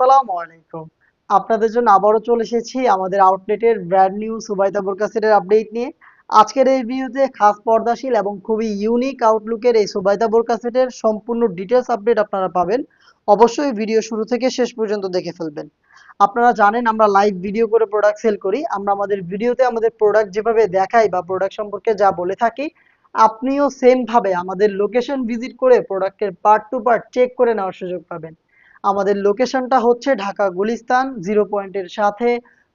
আসসালামু আলাইকুম। আপনাদের জন্য আবারও চলে এসেছি আমাদের আউটলেটের ব্র্যান্ড নিউ সুবাইতা বোরকা আপডেট নিয়ে। আজকের এই ভিডিওতে খাস পর্দাশীল এবং খুবই ইউনিক আউটলুকের এই সুবাইতা বোরকা সম্পূর্ণ ডিটেলস আপডেট আপনারা পাবেন। অবশ্যই ভিডিও শুরু থেকে শেষ পর্যন্ত দেখে ফেলবেন। আপনারা জানেন আমরা লাইভ ভিডিও করে প্রোডাক্ট সেল করি। আমরা আমাদের ভিডিওতে আমাদের প্রোডাক্ট যেভাবে দেখাই বা প্রোডাক্ট সম্পর্কে যা বলে থাকি, আপনিও সেম ভাবে আমাদের লোকেশন ভিজিট করে প্রোডাক্টের পার্ট টু পার্ট চেক করে নেওয়ার সুযোগ পাবেন। আমাদের লোকেশনটা হচ্ছে ঢাকা গুলিস্তান জিরো পয়েন্টের সাথে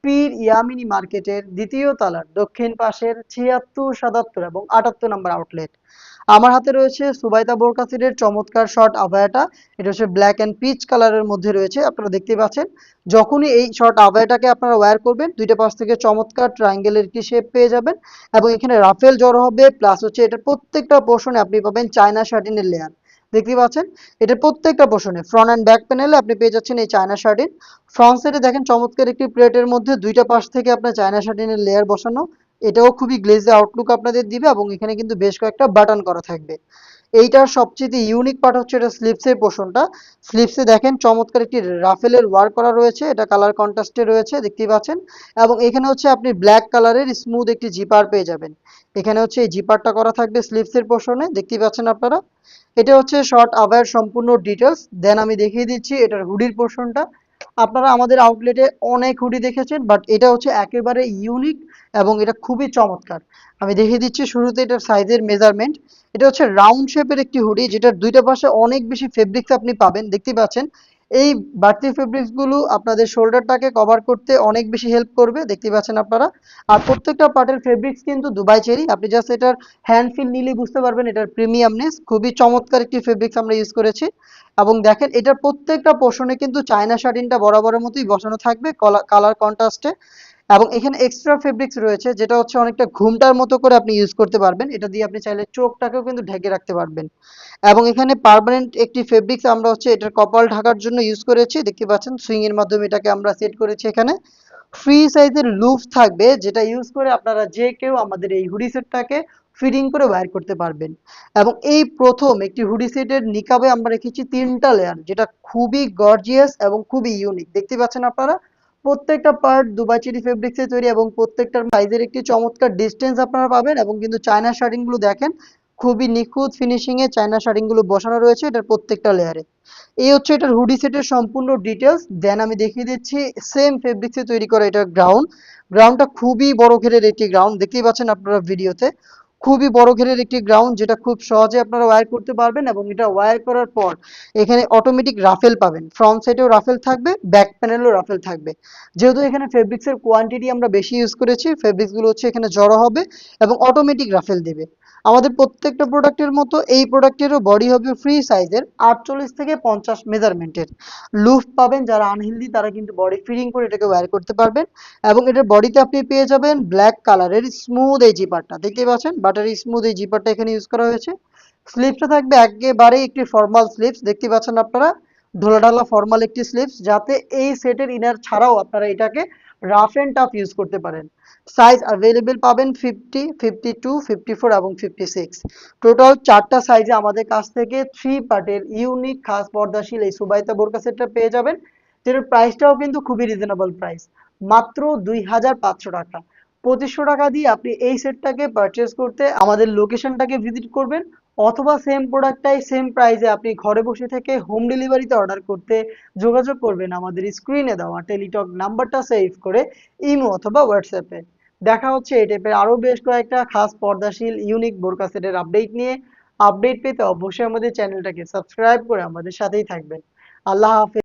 পীর ইয়ামিনী মার্কেটের দ্বিতীয় তলার দক্ষিণ পাশের ছিয়াত্তর সাতাত্তর এবং আটাত্তর নম্বর আউটলেট। আমার হাতে রয়েছে সুবাইতা বোরকাসিডের চমৎকার শর্ট আভায়াটা। এটা হচ্ছে ব্ল্যাক অ্যান্ড পিচ কালারের মধ্যে রয়েছে, আপনারা দেখতে পাচ্ছেন। যখনই এই শর্ট আভায়াটাকে আপনারা ওয়্যার করবেন, দুইটা পাশ থেকে চমৎকার ট্রায়াঙ্গেলের কি শেপ পেয়ে যাবেন এবং এখানে রাফেল জড়ো হবে প্লাস হচ্ছে এটা প্রত্যেকটা পোর্শনে আপনি পাবেন চায়না শার্টিনের লেয়ার দেখতে পাচ্ছেন? এটা প্রত্যেকটা পোর্শনে ফ্রন্ট অ্যান্ড ব্যাক প্যানেলে আপনি পেয়ে যাচ্ছেন এই চায়না শার্টিন ফ্রন্ট সাইডে দেখেন চমৎকার একটি প্লেটের মধ্যে দুইটা পাশ থেকে আপনার চায়না শার্টিনের লেয়ার বসানো। এটাও খুবই গ্লেজে আউটলুক আপনাদের দিবে এবং এখানে কিন্তু বেশ কয়েকটা বাটন করা থাকবে। এইটার সবচেয়ে ইউনিক পার্ট হচ্ছে এটা স্লিপসের পোর্শনটা স্লিপসে দেখেন চমৎকার একটি রাফেলের ওয়ার্ক করা রয়েছে, এটা কালার কন্ট্রাস্টে রয়েছে, দেখতেই পাচ্ছেন। এবং এখানে হচ্ছে আপনি ব্ল্যাক কালারের স্মুথ একটি জিপার পেয়ে যাবেন। এখানে হচ্ছে এই জিপারটা করা থাকবে স্লিপসের পোর্শনে দেখতেই পাচ্ছেন আপনারা। এটা হচ্ছে শর্ট আভার সম্পূর্ণ ডিটেলস দেন আমি দেখিয়ে দিচ্ছি এটার হুডির পোর্শনটা আপনারা আমাদের আউটলেটে অনেক হুডি দেখেছেন বাট এটা হচ্ছে একেবারে ইউনিক এবং এটা খুবই চমৎকার। আমি দেখিয়ে দিচ্ছি শুরুতে এটার সাইজের মেজারমেন্ট এটা হচ্ছে রাউন্ড শেপের একটি হুডি যেটার দুইটা পাশে অনেক বেশি ফেব্রিক্স আপনি পাবেন। দেখতে পাচ্ছেন এই বাড়তি ফেব্রিক্সগুলো আপনাদের শোল্ডারটাকে কভার করতে অনেক বেশি হেল্প করবে, দেখতে পাচ্ছেন আপনারা। আর প্রত্যেকটা পার্টের ফেব্রিক্স কিন্তু দুবাই চেরি আপনি জাস্ট এটার হ্যান্ড ফিল নিলে বুঝতে পারবেন এটার প্রিমিয়ামনেস খুবই চমৎকার একটি ফেব্রিক্স আমরা ইউজ করেছি। এবং দেখেন, এটার প্রত্যেকটা পোর্শনে কিন্তু চায়না শার্টিনটা বরাবরের মতোই বসানো থাকবে কালার কন্ট্রাস্টে এবং এখানে এক্সট্রা ফেব্রিক্স রয়েছে, যেটা হচ্ছে অনেকটা ঘুমটার মতো করে আপনি ইউজ করতে পারবেন। এটা দিয়ে আপনি চাইলে চোখটাকেও কিন্তু ঢেকে রাখতে পারবেন। এবং এখানে পার্মানেন্ট একটি ফেব্রিক্স আমরা হচ্ছে এটার কপাল ঢাকার জন্য ইউজ করেছি। দেখতে পাচ্ছেন সুইং এর মাধ্যমে এটাকে আমরা সেট করেছি এখানে। ফ্রি সাইজের লুফ থাকবে, যেটা ইউজ করে আপনারা যে কেউ আমাদের এই হুডি সেটটাকে ফিটিং করে ওয়্যার করতে পারবেন। এবং এই প্রথম একটি হুডি সেটের নিকাবে আমরা রেখেছি তিনটা লেয়ার যেটা খুবই গর্জিয়াস এবং খুবই ইউনিক দেখতে পাচ্ছেন আপনারা? প্রত্যেকটা পার্ট দুবাই চেরি ফেব্রিক্সে তৈরি এবং প্রত্যেকটার সাইজের একটি চমৎকার ডিস্টেন্স আপনারা পাবেন এবং কিন্তু চায়না শার্টিংগুলো দেখেন, খুবই নিখুঁত ফিনিশিং এ চায়না শার্টিংগুলো বসানো রয়েছে এটার প্রত্যেকটা লেয়ারে এই হচ্ছে এটার হুডি সেটের সম্পূর্ণ ডিটেলস দেন আমি দেখিয়ে দিচ্ছি সেম ফেব্রিক্সে তৈরি করা এটার গ্রাউন্ড গ্রাউন্ডটা খুবই বড় ঘেরের একটি গ্রাউন্ড দেখতেই পাচ্ছেন আপনারা ভিডিওতে খুবই বড় ঘেরের একটি গ্রাউন্ড যেটা খুব সহজে আপনারা ওয়্যার করতে পারবেন এবং এটা ওয়ার করার পর এখানে অটোমেটিক রাফেল পাবেন। ফ্রন্ট সাইডেও রাফেল থাকবে ব্যাক প্যানেলও রাফেল থাকবে। যেহেতু এখানে ফেব্রিক্সের কোয়ান্টিটি আমরা বেশি ইউজ করেছি ফেব্রিক্সগুলো হচ্ছে এখানে জড়ো হবে এবং অটোমেটিক রাফেল দেবে। আমাদের প্রত্যেকটা প্রোডাক্টের মতো এই প্রোডাক্টেরও বডি হবে ফ্রি সাইজের আটচল্লিশ থেকে পঞ্চাশ মেজারমেন্টের লুফ পাবেন যারা আনহেলদি তারা কিন্তু বডি ফিটিং করে এটাকে ওয়্যার করতে পারবেন। এবং এটার বডিতে আপনি পেয়ে যাবেন ব্ল্যাক কালারের স্মুথ এই জিপারটা দেখতে পাচ্ছেন? বাটারি স্মুথ এই জিপারটা এখানে ইউজ করা হয়েছে। স্লিপসটা থাকবে একেবারেই একটি ফর্মাল স্লিপস দেখতে পাচ্ছেন আপনারা? ঢোলাঢালা ফর্মাল একটি স্লিপস যাতে এই সেটের ইনার ছাড়াও আপনারা এটাকে রাফ অ্যান্ড টাফ ইউজ করতে পারেন। সাইজ অ্যাভেলেবেল পাবেন fifty fifty two fifty four এবং ফিফটি সিক্স টোটাল চারটা সাইজে আমাদের কাছ থেকে থ্রি পার্টের ইউনিক খাস পর্দাশীল এই সুবাইতা বোরকা সেটটা পেয়ে যাবেন, যেটার প্রাইসটাও কিন্তু খুবই রিজনেবল প্রাইস মাত্র দুই হাজার পাঁচশো টাকা। পঁচিশশো টাকা দিয়ে আপনি এই সেটটাকে পারচেস করতে আমাদের লোকেশনটাকে ভিজিট করবেন। অথবা সেম প্রোডাক্টটাই সেম প্রাইসে আপনি ঘরে বসে থেকে হোম ডেলিভারিতে অর্ডার করতে যোগাযোগ করবেন আমাদের স্ক্রিনে দেওয়া টেলিটক নাম্বারটা সেভ করে ইমো অথবা হোয়াটসঅ্যাপে দেখা হচ্ছে এই টাইপের আরও বেশ কয়েকটা খাস পর্দাশীল ইউনিক বোরকা সেটের আপডেট নিয়ে। আপডেট পেতে অবশ্যই আমাদের চ্যানেলটাকে সাবস্ক্রাইব করে আমাদের সাথেই থাকবেন। আল্লাহ হাফেজ।